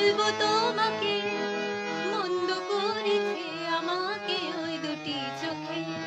বলব তোমাকে মন্দ করেছে আমাকে ওই দুটি চোখে।